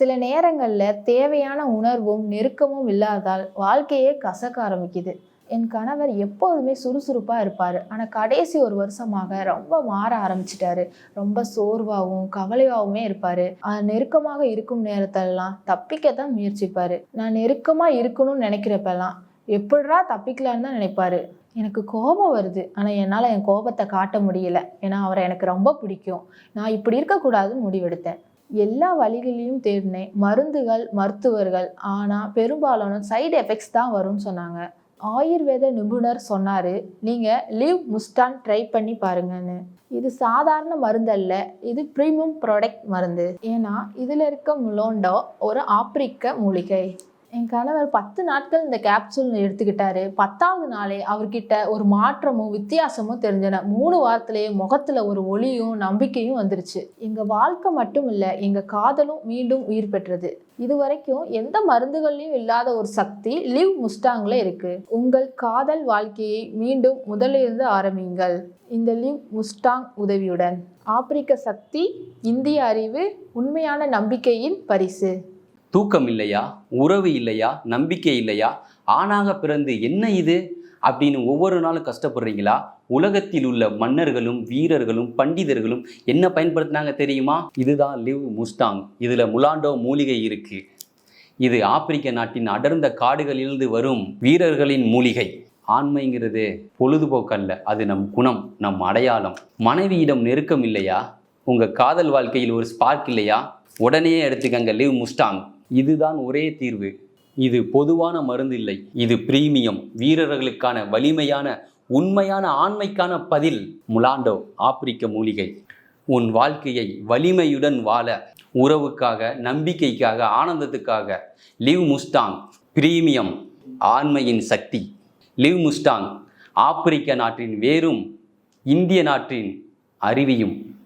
சில நேரங்களில் தேவையான உணர்வும் நெருக்கமும் இல்லாதால் வாழ்க்கையே கசக்க ஆரம்பிக்குது. என் கணவர் எப்போதுமே சுறுசுறுப்பாக இருப்பார். ஆனால் கடைசி ஒரு வருஷமாக ரொம்ப மாற ஆரம்பிச்சிட்டாரு. ரொம்ப சோர்வாகவும் கவலையாகவுமே இருப்பார். நெருக்கமாக இருக்கும் நேரத்திலலாம் தப்பிக்க தான் முயற்சிப்பார். நான் நெருக்கமாக இருக்கணும்னு நினைக்கிறப்பெல்லாம் எப்படா தப்பிக்கலான்னு தான் நினைப்பாரு. எனக்கு கோபம் வருது. ஆனால் என்னால் என் கோபத்தை காட்ட முடியல. ஏன்னா அவரை எனக்கு ரொம்ப பிடிக்கும். நான் இப்படி இருக்கக்கூடாதுன்னு முடிவெடுத்தேன். எல்லா வழிகளையும் தேடினேன். மருந்துகள் மருத்துவர்கள். ஆனால் பெரும்பாலான சைடு எஃபெக்ட்ஸ் தான் வரும்னு சொன்னாங்க. ஆயுர்வேத நிபுணர் சொன்னார் நீங்கள் லிவ் முஸ்டான் ட்ரை பண்ணி பாருங்கன்னு. இது சாதாரண மருந்து அல்ல இது ப்ரீமியம் ப்ராடக்ட் மருந்து. ஏன்னா இதில் இருக்க முலோண்டோ ஒரு ஆப்பிரிக்க மூலிகை. என் கணவர் பத்து நாட்கள் இந்த கேப்சூல் எடுத்துக்கிட்டாரு. பத்தாவது நாளே அவர்கிட்ட ஒரு மாற்றமும் வித்தியாசமும் தெரிஞ்சன. மூணு வாரத்திலேயே முகத்துல ஒரு ஒளியும் நம்பிக்கையும் வந்துருச்சு. எங்க வாழ்க்கை மட்டும் இல்ல எங்க காதலும் மீண்டும் உயிர் பெற்றது. இது வரைக்கும் எந்த மருந்துகள்லையும் இல்லாத ஒரு சக்தி லிவ் முஸ்டாங்ல இருக்கு. உங்கள் காதல் வாழ்க்கையை மீண்டும் முதலிருந்து ஆரம்பியுங்கள். இந்த லிவ் முஸ்டாங் உதவியுடன். ஆப்பிரிக்க சக்தி இந்திய அறிவு உண்மையான நம்பிக்கையின் பரிசு. தூக்கம் இல்லையா? உறவு இல்லையா? நம்பிக்கை இல்லையா? ஆணாக பிறந்து என்ன இது? அப்படின்னு ஒவ்வொரு நாளும் கஷ்டப்படுறீங்களா? உலகத்தில் உள்ள மன்னர்களும் வீரர்களும் பண்டிதர்களும் என்ன பயன்படுத்தினாங்க தெரியுமா? இதுதான் லிவ் முஸ்டாங். இதில் முலாண்டோ மூலிகை இருக்கு. இது ஆப்பிரிக்க நாட்டின் அடர்ந்த காடுகளிலிருந்து வரும் வீரர்களின் மூலிகை. ஆண்மைங்கிறது பொழுதுபோக்கல்ல. அது நம் குணம் நம் அடையாளம். மனைவியிடம் நெருக்கம் இல்லையா? உங்கள் காதல் வாழ்க்கையில் ஒரு ஸ்பார்க் இல்லையா? உடனே எடுத்துக்கங்க லிவ் முஸ்டாங். இதுதான் ஒரே தீர்வு. இது பொதுவான மருந்து இல்லை இது பிரீமியம். வீரர்களுக்கான வலிமையான உண்மையான ஆண்மைக்கான பதில். முலாண்டோ ஆப்பிரிக்க மூலிகை. உன் வாழ்க்கையை வலிமையுடன் வாழ உறவுக்காக நம்பிக்கைக்காக ஆனந்தத்துக்காக. லிவ் முஸ்டாங் பிரீமியம் ஆண்மையின் சக்தி. லிவ் முஸ்டாங் ஆப்பிரிக்க நாட்டின் வேரும் இந்திய நாட்டின் அறிவியும்.